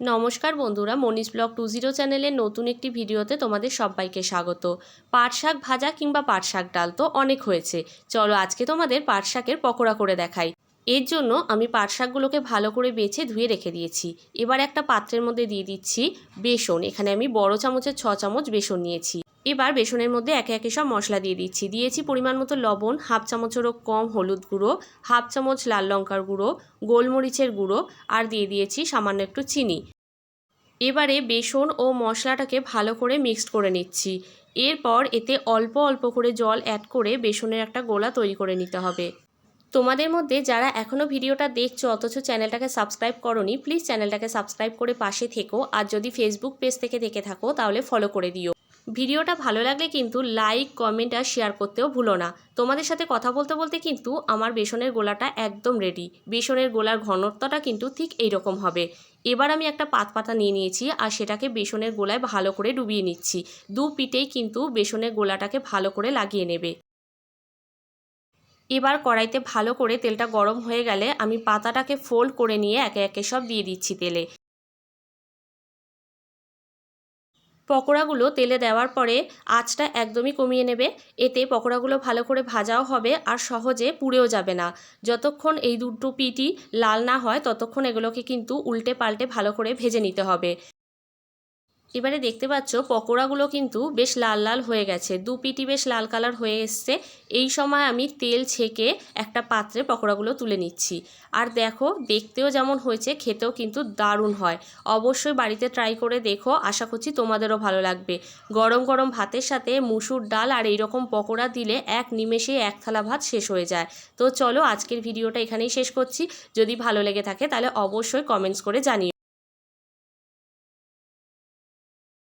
নমস্কার বন্ধুরা, মনীষ blog two zero চ্যানেলের নতুন একটি ভিডিওতে তোমাদের সবাইকে স্বাগত। পাট শাক ভাজা কিংবা পাট শাক ডাল তো অনেক হয়েছে। চলো আজকে তোমাদের পাট শাকের পকোড়া করে দেখাই। এর জন্য আমি পাট শাকগুলোকে ভালো করে বেছে ধুয়ে রেখে দিয়েছি। এবার একটা পাত্রের মধ্যে দিয়ে দিচ্ছি বেসন। এখানে আমি বড় চামচের ছ চামচ বেসন নিয়েছি। এবার বেসনের মধ্যে একে একে সব মশলা দিয়ে দিচ্ছি। দিয়েছি পরিমাণ মতো লবণ, হাফ চামচেরও কম হলুদ গুঁড়ো, হাফ চামচ লাল লঙ্কার গুঁড়ো, গোলমরিচের গুঁড়ো আর দিয়ে দিয়েছি সামান্য একটু চিনি। এবারে বেসন ও মশলাটাকে ভালো করে মিক্সড করে নিচ্ছি। এরপর এতে অল্প অল্প করে জল অ্যাড করে বেসনের একটা গোলা তৈরি করে নিতে হবে। তোমাদের মধ্যে যারা এখনও ভিডিওটা দেখছ, অথচ চ্যানেলটাকে সাবস্ক্রাইব করনি, প্লিজ চ্যানেলটাকে সাবস্ক্রাইব করে পাশে থেকো। আর যদি ফেসবুক পেজ থেকে দেখে থাকো, তাহলে ফলো করে দিও। ভিডিওটা ভালো লাগলে কিন্তু লাইক কমেন্ট আর শেয়ার করতেও ভুলো না। তোমাদের সাথে কথা বলতে বলতে কিন্তু আমার বেসনের গোলাটা একদম রেডি বেসনের গোলার ঘনত্বটা কিন্তু ঠিক এই রকম হবে। এবার আমি একটা পাত পাতা নিয়ে নিয়েছি আর সেটাকে বেসনের গোলায় ভালো করে ডুবিয়ে নিচ্ছি। দু পিঠেই কিন্তু বেসনের গোলাটাকে ভালো করে লাগিয়ে নেবে। এবার কড়াইতে ভালো করে তেলটা গরম হয়ে গেলে আমি পাতাটাকে ফোল্ড করে নিয়ে একে একে সব দিয়ে দিচ্ছি তেলে। পকোড়াগুলো তেলে দেওয়ার পরে আঁচটা একদমই কমিয়ে নেবে। এতে পকোড়াগুলো ভালো করে ভাজাও হবে আর সহজে পুড়েও যাবে না। যতক্ষণ এই দুটো পিটি লাল না হয়, ততক্ষণ এগুলোকে কিন্তু উল্টে পাল্টে ভালো করে ভেজে নিতে হবে। এবারে দেখতে পাচ্ছ পকোড়াগুলো কিন্তু বেশ লাল লাল হয়ে গেছে। দু পিটি বেশ লাল কালার হয়ে এসছে। এই সময় আমি তেল ছেঁকে একটা পাত্রে পকোড়াগুলো তুলে নিচ্ছি। আর দেখো, দেখতেও যেমন হয়েছে, খেতেও কিন্তু দারুণ হয়। অবশ্যই বাড়িতে ট্রাই করে দেখো, আশা করছি তোমাদেরও ভালো লাগবে। গরম গরম ভাতের সাথে মুসুর ডাল আর এইরকম পকোড়া দিলে এক নিমেষে এক থালা ভাত শেষ হয়ে যায়। তো চলো, আজকের ভিডিওটা এখানেই শেষ করছি। যদি ভালো লেগে থাকে তাহলে অবশ্যই কমেন্টস করে জানিও।